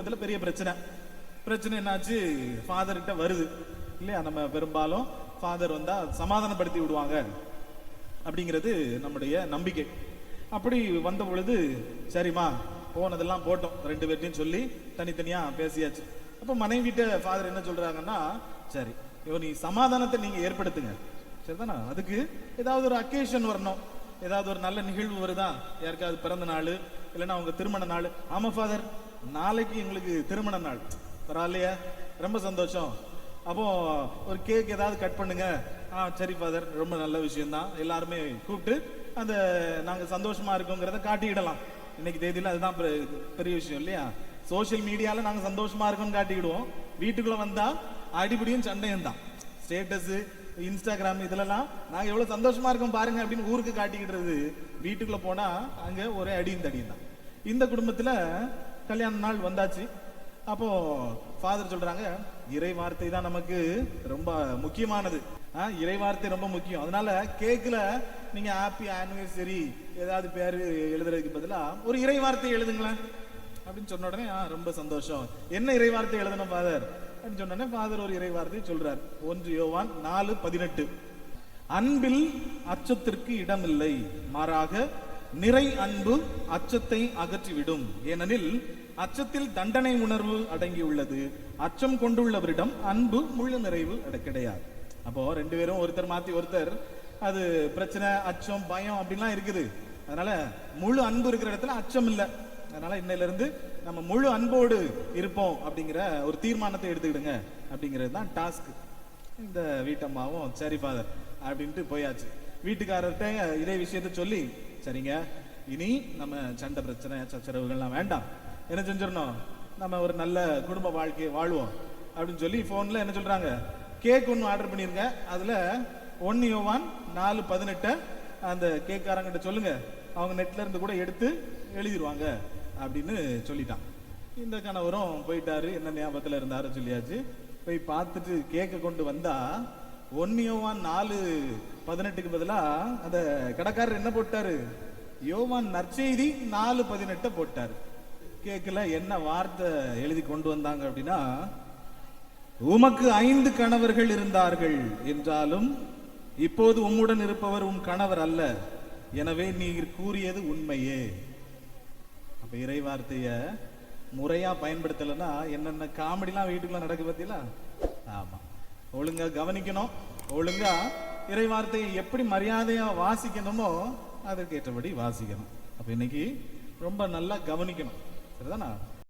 குடும்பத்தில் பெரிய பிரச்சனை. பிரச்சனை என்னாச்சு? ஃபாதர்கிட்ட வருது. இல்லையா? நம்ம பெரும்பாலும் ஃபாதர் வந்தால் சமாதானப்படுத்தி விடுவாங்க. அப்படிங்கிறது நம்முடைய நம்பிக்கை. அப்படி வந்த பொழுது சரிம்மா போனதெல்லாம் போட்டோம் ரெண்டு பேர்ட்டையும் சொல்லி தனித்தனியாக பேசியாச்சு. அப்போ மனைவிட்ட ஃபாதர் என்ன சொல்கிறாங்கன்னா சரி இவ நீ சமாதானத்தை நீங்கள் ஏற்படுத்துங்க. சரிதானா? அதுக்கு ஏதாவது ஒரு அக்கேஷன் வரணும். ஏதாவது ஒரு நல்ல நிகழ்வு வருதா? யாருக்காவது பிறந்த நாள் இல்லைன்னா அவங்க திருமண நாள். ஆமாம் ஃபாதர் நாளைக்கு எங்களுக்கு திருமண நாள். பரவாயில்லையா? ரொம்ப சந்தோஷம். அப்போ ஒரு கேக் ஏதாவது கட் பண்ணுங்க. ஆ சரி ஃபாதர் ரொம்ப நல்ல விஷயம்தான். எல்லாருமே கூப்பிட்டு அந்த நாங்க சந்தோஷமா இருக்கோங்கிறத காட்டிக்கிடலாம். இன்னைக்கு தேதியில அதுதான் பெரிய விஷயம் இல்லையா? சோஷியல் மீடியால நாங்க சந்தோஷமா இருக்கோம்னு காட்டிக்கிடுவோம். வீட்டுக்குள்ள வந்தா அடிபடியும் சண்டையும் தான். ஸ்டேட்டஸ் இன்ஸ்டாகிராம் இதுலலாம் நாங்க எவ்வளவு சந்தோஷமா இருக்கோம் பாருங்க அப்படின்னு ஊருக்கு காட்டிக்கிட்டுறது வீட்டுக்குள்ள போனா அங்க ஒரே அடியும் தடியும் தான். இந்த குடும்பத்துல கல்யாண நாள் வந்தாச்சு. அப்போ ஃபாதர் சொல்றாங்க இறை வார்த்தை தான் நமக்கு ரொம்ப முக்கியமானது. ஆ, இறை வார்த்தை ரொம்ப முக்கியம். அதனால கேக்கில் நீங்க ஹாப்பி ஆனிவர்சரி ஏதாவது பேரு எழுதுறதுக்கு பதிலா ஒரு இறை வார்த்தை எழுதுங்களேன். அப்படின்னு சொன்ன உடனே ஆ ரொம்ப சந்தோஷம். என்ன இறை வார்த்தை எழுதணும் ஃபாதர் அப்படின்னு சொன்ன உடனே ஃபாதர் ஒரு இறை வார்த்தை சொல்றார். ஒன்று யோவான் நாலு பதினெட்டு. அன்பில் அச்சத்திற்கு இடமில்லை. மாறாக நிறை அன்பு அச்சத்தை அகற்றிவிடும். ஏனெனில் அச்சத்தில் தண்டனை உணர்வு அடங்கியுள்ளது. அச்சம் கொண்டுள்ளவரிடம் அன்பு முழு நிறைவு கிடையாது. அப்போ ரெண்டு பேரும் ஒருத்தர் மாத்தி ஒருத்தர் அது பிரச்சனை அச்சம் பயம் அப்படின்லாம் இருக்குது. அதனால முழு அன்பு இருக்கிற இடத்துல அச்சம் இல்லை. அதனால இன்னையில இருந்து நம்ம முழு அன்போடு இருப்போம் அப்படிங்கிற ஒரு தீர்மானத்தை எடுத்துக்கிடுங்க அப்படிங்கிறது தான் டாஸ்க். இந்த வீட்டம்மாவும் சரி ஃபாதர் அப்படின்ட்டு போயாச்சு. வீட்டுக்காரர்கிட்ட இதே விஷயத்த சொல்லி சரிங்க இனி நம்ம சண்டை பிரச்சனை சச்சரவுகள்லாம் வேண்டாம். என்ன செஞ்சிடணும்? நம்ம ஒரு நல்ல குடும்ப வாழ்க்கையை வாழ்வோம். அப்படின்னு சொல்லி ஃபோனில் என்ன சொல்கிறாங்க கேக் ஒன்று ஆர்டர் பண்ணிருங்க அதில் ஒன்று யோவான் நாலு பதினெட்டை அந்த கேக்காரங்கிட்ட சொல்லுங்க. அவங்க நெட்ல இருந்து கூட எடுத்து எழுதிடுவாங்க அப்படின்னு சொல்லிட்டான். இந்த கணவரும் போயிட்டாரு. என்ன ஞாபகத்தில் இருந்தாரு சொல்லியாச்சு. போய் பார்த்துட்டு கேக்கை கொண்டு வந்தா ஒன்னு யோவான் நாலு பதினெட்டுக்கு பதிலாக அந்த கடைக்காரர் என்ன போட்டாரு? யோவான் நற்செய்தி நாலு பதினெட்டை போட்டார். கேட்கல என்ன வார்த்தை எழுதி கொண்டு வந்தாங்க அப்படின்னா உமக்கு ஐந்து கணவர்கள் இருந்தார்கள் என்றாலும் இப்போது உம்முடன் இருப்பவர் உன் கணவர் அல்ல. எனவே நீர் கூறியது உண்மையே. அப்ப இறை வார்த்தைய முறையா பயன்படுத்தலைன்னா என்னென்ன காமெடிலாம் வீட்டுக்குள்ள நடக்கு பார்த்தீங்களா ஆமா. ஒழுங்கா கவனிக்கணும். ஒழுங்கா இறை வார்த்தையை எப்படி மரியாதையா வாசிக்கணுமோ அதற்கு ஏற்றபடி வாசிக்கணும். அப்ப இன்னைக்கு ரொம்ப நல்லா கவனிக்கணும். சரிதானா?